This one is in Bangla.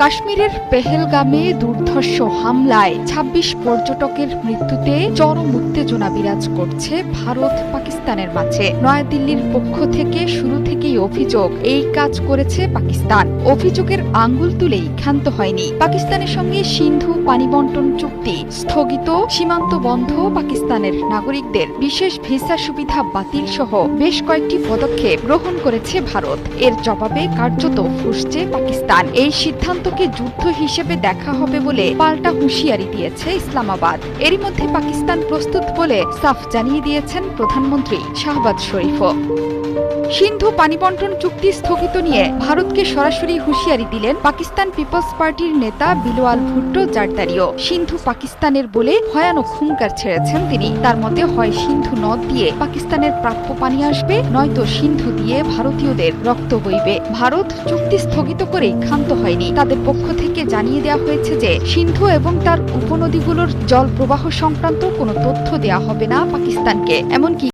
কাশ্মীরের পেহেলগামে দুর্ধর্ষ হামলায় ২৬ পর্যটকের মৃত্যুতে চরম উত্তেজনা বিরাজ করছে ভারত পাকিস্তানের মাঝে। নয়াদিল্লির পক্ষ থেকে শুরু থেকেই অভিযোগ, এই কাজ করেছে পাকিস্তান। অভিযোগের আঙ্গুল তুলেই ক্ষান্ত হয়নি। পাকিস্তানের সঙ্গে সিন্ধু পানি বন্টন চুক্তি স্থগিত, সীমান্ত বন্ধ পাকিস্তানের নাগরিকদের বিশেষ ভিসা সুবিধা বাতিল সহ বেশ কয়েকটি পদক্ষেপ গ্রহণ করেছে ভারত। এর জবাবে কার্যত ফুসছে পাকিস্তান। এই সিদ্ধান্তকে যুদ্ধ হিসেবে দেখা হবে বলে পাল্টা হুঁশিয়ারি দিয়েছে ইসলামাবাদ। এরই মধ্যে পাকিস্তান প্রস্তুত বলে সাফ জানিয়ে দিয়েছেন প্রধানমন্ত্রী শাহবাজ শরীফও। সিন্ধু পানি বন্টন চুক্তি স্থগিত নিয়ে ভারতকে সরাসরি হুঁশিয়ারি দিলেন পাকিস্তান পিপলস পার্টির নেতা বিলোয়াল ভুট্টো জারদারিও। সিন্ধু পাকিস্তানের বলে ভয়ানক হুঙ্কার ছেড়েছেন তিনি। তার মতে হয় সিন্ধু নদ দিয়ে পাকিস্তানের প্রাপ্য পানি আসবে, নয়তো সিন্ধু দিয়ে ভারতীয়দের রক্ত বইবে। ভারত চুক্তি স্থগিত করেই ক্ষান্ত হয়নি। তাদের পক্ষ থেকে জানিয়ে দেওয়া হয়েছে যে, সিন্ধু এবং তার উপনদীগুলোর জল প্রবাহ সংক্রান্ত কোনো তথ্য দেওয়া হবে না পাকিস্তানকে। এমনকি